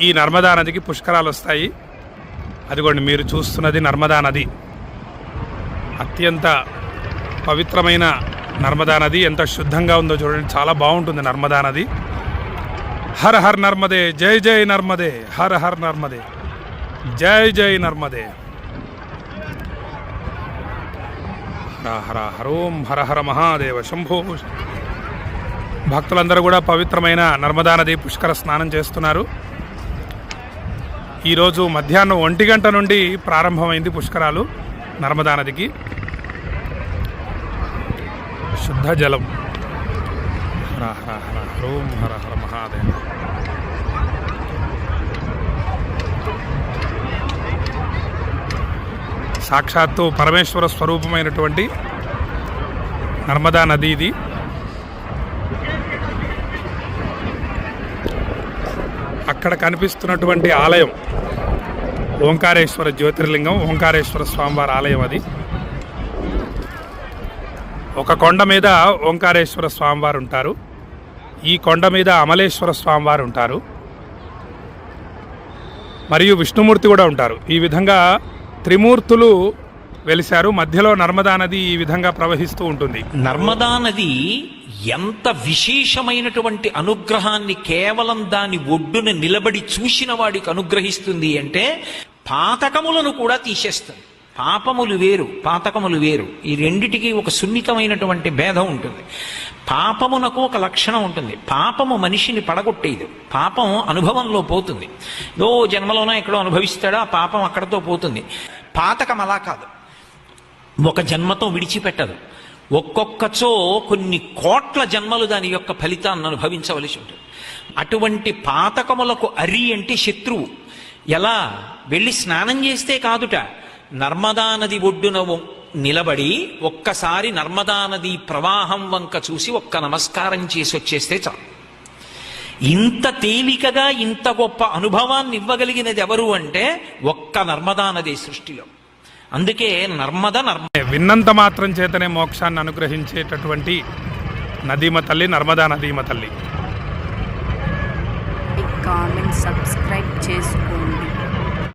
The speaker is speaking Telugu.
ఈ నర్మదా నదికి పుష్కరాలు వస్తాయి. అదిగోండి మీరు చూస్తున్నది నర్మదా నది. అత్యంత పవిత్రమైన నర్మదా నది. ఎంత శుద్ధంగా ఉందో చూడండి చాలా బాగుంటుంది నర్మదా నది. హర్ హర్ నర్మదే జై జై నర్మదే హర్ హర్ నర్మదే జై జై నర్మదే. హర హర హరోం హర హర మహాదేవ శంభో. భక్తులందరూ కూడా పవిత్రమైన నర్మదా నది పుష్కర స్నానం చేస్తున్నారు. ఈరోజు మధ్యాహ్నం ఒంటి గంట నుండి ప్రారంభమైంది పుష్కరాలు నర్మదా నదికి. శుద్ధ జలం. హర హర హర హర హర మహాదేవ. సాక్షాత్తు పరమేశ్వర స్వరూపమైనటువంటి నర్మదా నది ఇది. అక్కడ కనిపిస్తున్నటువంటి ఆలయం. ఓంకారేశ్వర జ్యోతిర్లింగం ఓంకారేశ్వర స్వామివారి ఆలయం అది. ఒక కొండ మీద ఓంకారేశ్వర స్వామివారు ఉంటారు. ఈ కొండ మీద అమలేశ్వర స్వామివారు ఉంటారు. మరియు విష్ణుమూర్తి కూడా ఉంటారు. ఈ విధంగా త్రిమూర్తులు వెలిశారు. మధ్యలో నర్మదా నది ఈ విధంగా ప్రవహిస్తూ ఉంటుంది. నర్మదా నది ఎంత విశేషమైనటువంటి అనుగ్రహాన్ని కేవలం దాని ఒడ్డున నిలబడి చూసిన వాడికి అనుగ్రహిస్తుంది అంటే పాతకములను కూడా తీసేస్తుంది. పాపములు వేరు పాతకములు వేరు. ఈ రెండిటికి ఒక సున్నితమైనటువంటి భేదం ఉంటుంది. పాపమునకు ఒక లక్షణం ఉంటుంది. పాపము మనిషిని పడగొట్టేది. పాపం అనుభవంలో పోతుంది. ఓ జన్మలోనో ఎక్కడో అనుభవిస్తాడో ఆ పాపం అక్కడతో పోతుంది. పాతకం అలా కాదు. ఒక జన్మతో విడిచిపెట్టదు. ఒక్కొక్కచో కొన్ని కోట్ల జన్మలు దాని యొక్క ఫలితాన్ని అనుభవించవలసి ఉంటుంది. అటువంటి పాతకములకు అరి అంటే శత్రువు. ఎలా? వెళ్ళి స్నానం చేస్తే కాదుట. నర్మదా నది ఒడ్డున నిలబడి ఒక్కసారి నర్మదా నది ప్రవాహం వంక చూసి ఒక్క నమస్కారం చేసి వచ్చేస్తే చాలు. ఇంత తేలికగా ఇంత గొప్ప అనుభవాన్ని ఇవ్వగలిగినది ఎవరు అంటే ఒక్క నర్మదా నది సృష్టిలో. అందుకే నర్మద నర్మ విన్నంత మాత్రం చేతనే మోక్షాన్ని అనుగ్రహించేటటువంటి నదీమ తల్లి నర్మదా నదీమ తల్లి. కామెంట్ సబ్స్క్రైబ్ చేసుకోండి.